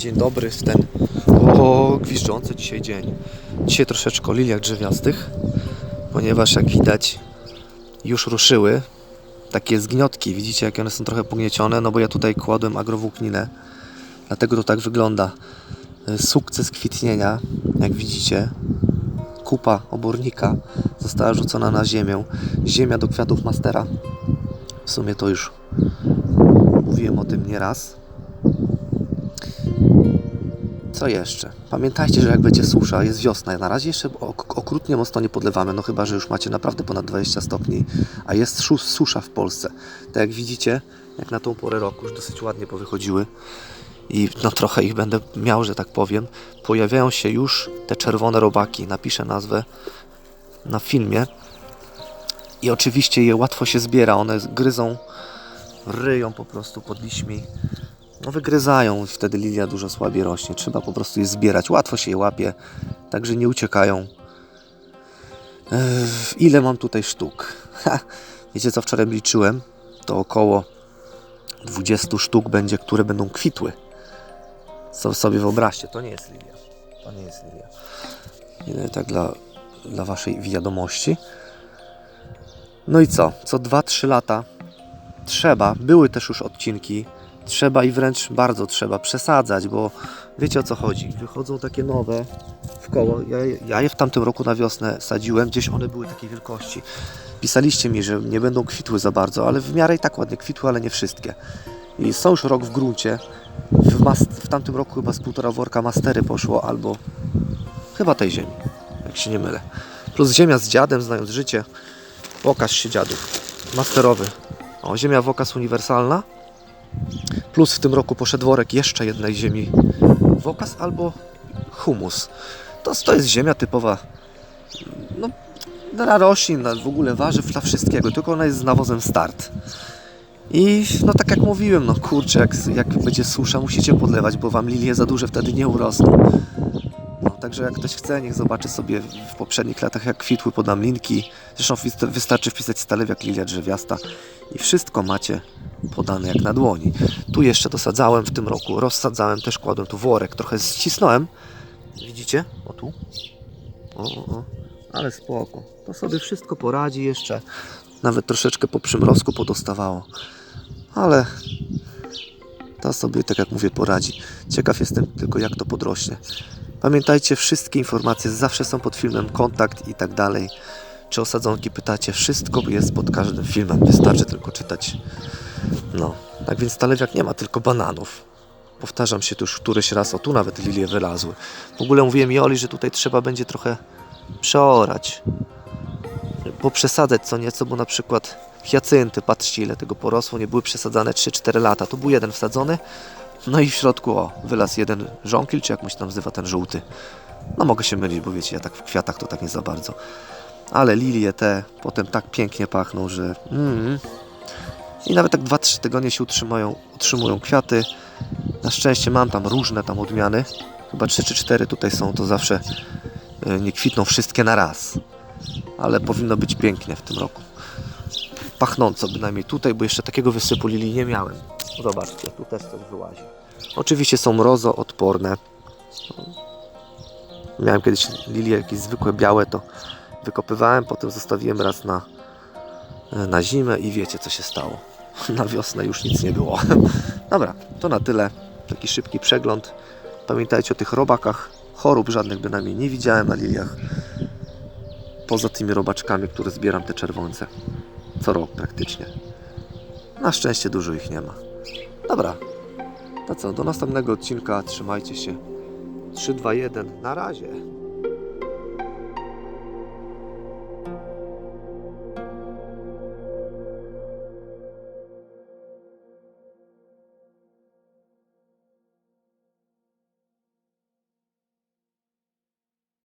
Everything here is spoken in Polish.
Dzień dobry w ten o, gwizdzący dzisiaj dzień. Dzisiaj troszeczkę o liliach drzewiastych, ponieważ jak widać już ruszyły takie zgniotki. Widzicie jak one są trochę pogniecione, no bo ja tutaj kładłem agrowłókninę. Dlatego to tak wygląda. Y, Sukces kwitnienia, jak widzicie, kupa obornika została rzucona na ziemię. Ziemia do kwiatów mastera. W sumie to już mówiłem o tym nieraz. Co jeszcze? Pamiętajcie, że jak będzie susza, jest wiosna. Na razie jeszcze ok- okrutnie mocno nie podlewamy, no chyba, że już macie naprawdę ponad 20 stopni, a jest susza w Polsce. Tak jak widzicie, jak na tą porę roku już dosyć ładnie powychodziły i no trochę ich będę miał, że tak powiem. Pojawiają się już te czerwone robaki. Napiszę nazwę na filmie. I oczywiście je łatwo się zbiera. One gryzą, ryją po prostu pod liśćmi. No wygryzają, wtedy lilia dużo słabiej rośnie. Trzeba po prostu je zbierać. Łatwo się je łapie, także nie uciekają. Ile mam tutaj sztuk? Ha, wiecie co wczoraj liczyłem? To około 20 sztuk będzie, które będą kwitły. Co sobie wyobraźcie, to nie jest lilia. To nie jest lilia. Ile tak dla, dla waszej wiadomości. No i co? Co 2-3 lata trzeba, były też już odcinki, trzeba i wręcz bardzo trzeba przesadzać, bo wiecie o co chodzi. Wychodzą takie nowe w koło. Ja, ja je w tamtym roku na wiosnę sadziłem, gdzieś one były takiej wielkości. Pisaliście mi, że nie będą kwitły za bardzo, ale w miarę i tak ładnie kwitły, ale nie wszystkie. I są już rok w gruncie. W, w tamtym roku chyba z półtora worka mastery poszło, albo chyba tej ziemi, jak się nie mylę. Plus ziemia z dziadem, znając życie. Pokaż się dziadów. Masterowy. O, ziemia Wokas uniwersalna. Plus w tym roku poszedł worek jeszcze jednej ziemi Wokas albo humus. To, to jest ziemia typowa no, dla roślin, w ogóle warzyw, dla wszystkiego, tylko ona jest z nawozem start. I no tak jak mówiłem, no kurczę, jak, jak będzie susza, musicie podlewać, bo wam lilie za duże wtedy nie urosną. No, także jak ktoś chce, niech zobaczy sobie w w poprzednich latach, jak kwitły podam linki. Zresztą wys- wystarczy wpisać stalewiak lilia drzewiasta i wszystko macie podane jak na dłoni. Tu jeszcze dosadzałem w tym roku, rozsadzałem, też kładłem tu worek, trochę ścisnąłem. Widzicie? O tu. O, o. Ale spoko. To sobie wszystko poradzi jeszcze. Nawet troszeczkę po przymrozku podostawało. Ale to sobie, tak jak mówię, poradzi. Ciekaw jestem tylko, jak to podrośnie. Pamiętajcie, wszystkie informacje zawsze są pod filmem, kontakt i tak dalej. Czy o sadzonki pytacie, wszystko jest pod każdym filmem. Wystarczy tylko czytać. No, tak więc stalewiak nie ma tylko bananów. Powtarzam się tu już któryś raz, o tu nawet lilie wylazły. W ogóle mówiłem Joli, że tutaj trzeba będzie trochę przeorać. Poprzesadzać co nieco, bo na przykład hiacynty, patrzcie ile tego porosło, nie były przesadzane 3-4 lata. Tu był jeden wsadzony, no i w środku, o, wylazł jeden żonkil, czy jak mu się tam nazywa ten żółty. No mogę się mylić, bo wiecie, ja tak w kwiatach to tak nie za bardzo. Ale lilie te potem tak pięknie pachną, że... Mm. I nawet tak 2-3 tygodnie się utrzymują, utrzymują kwiaty. Na szczęście mam tam różne tam odmiany. Chyba 3 czy 4 tutaj są, to zawsze e, nie kwitną wszystkie na raz. Ale powinno być pięknie w tym roku. Pachnąco bynajmniej tutaj, bo jeszcze takiego wysypu lilii nie miałem. Zobaczcie, tu też coś wyłazi. Oczywiście są mrozoodporne. Miałem kiedyś lilie jakieś zwykłe białe, to wykopywałem, potem zostawiłem raz na, na zimę i wiecie co się stało. Na wiosnę już nic nie było. Dobra, to na tyle. Taki szybki przegląd. Pamiętajcie o tych robakach. Chorób żadnych bynajmniej nie widziałem na liliach. Poza tymi robaczkami, które zbieram te czerwonce. Co rok praktycznie. Na szczęście dużo ich nie ma. Dobra. To co, do następnego odcinka. Trzymajcie się. 3, 2, 1. Na razie.